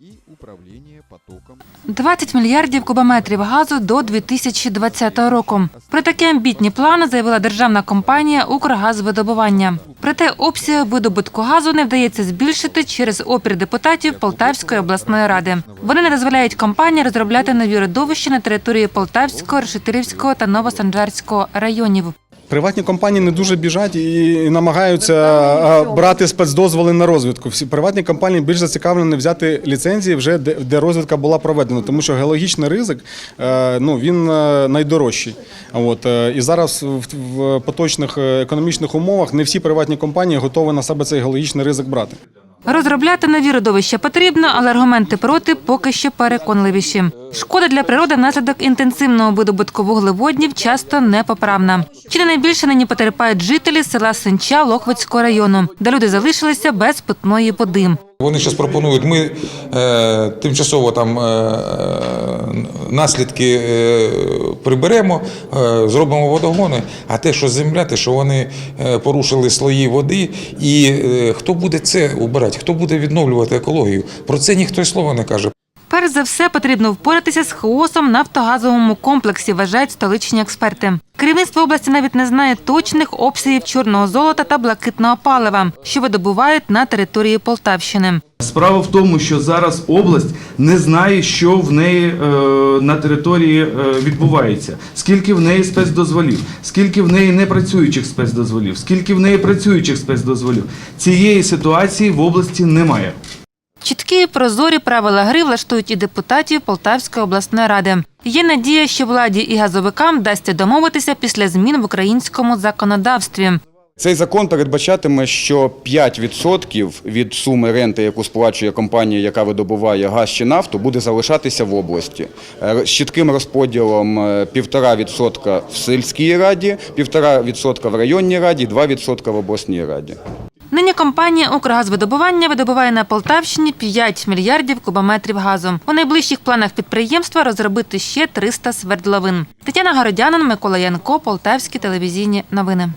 и управление потоком 20 мільярдів кубометрів газу до 2020 року. Про такі амбітні плани заявила державна компанія «Укргазвидобування». Проте обсяг видобутку газу не вдається збільшити через опір депутатів Полтавської обласної ради. Вони не дозволяють компанії розробляти нові родовища на території Полтавського, Решетилівського та Новосанжарського районів. Приватні компанії не дуже біжать і намагаються брати спецдозволи на розвідку. Всі приватні компанії більш зацікавлені взяти ліцензії вже де, розвідка була проведена, тому що геологічний ризик е, ну він е, найдорожчий. От е, і зараз в, поточних економічних умовах не всі приватні компанії готові на себе цей геологічний ризик брати. Розробляти нові родовища потрібно, але аргументи проти поки що переконливіші. Шкода для природи внаслідок інтенсивного видобутку вуглеводнів часто непоправна. Чи не найбільше нині потерпають жителі села Сенча Лохвицького району, де люди залишилися без питної води. Вони зараз пропонують, ми е, тимчасово там е, наслідки е, приберемо, е, зробимо водогони, а те, що земля, те, що вони е, порушили слої води, і е, хто буде це убирати, хто буде відновлювати екологію, про це ніхто й слова не каже. Перш за все потрібно впоратися з хаосом в нафтогазовому комплексі, вважають столичні експерти. Керівництво області навіть не знає точних обсягів чорного золота та блакитного палива, що видобувають на території Полтавщини. Справа в тому, що зараз область не знає, що в неї е, на території е, відбувається, скільки в неї спецдозволів, скільки в неї непрацюючих спецдозволів, скільки в неї працюючих спецдозволів. Цієї ситуації в області немає. Чіткі і прозорі правила гри влаштують і депутатів Полтавської обласної ради. Є надія, що владі і газовикам вдасться домовитися після змін в українському законодавстві. Цей закон передбачатиме, що 5% від суми ренти, яку сплачує компанія, яка видобуває газ чи нафту, буде залишатися в області. Е, З чітким розподілом е, 1,5% в сільській раді, 1,5% в районній раді, 2% в обласній раді. Нині компанія «Укргазвидобування» видобуває на Полтавщині 5 мільярдів кубометрів газу. У найближчих планах підприємства розробити ще 300 свердловин. Тетяна Городянин, Микола Янко, Полтавські телевізійні новини.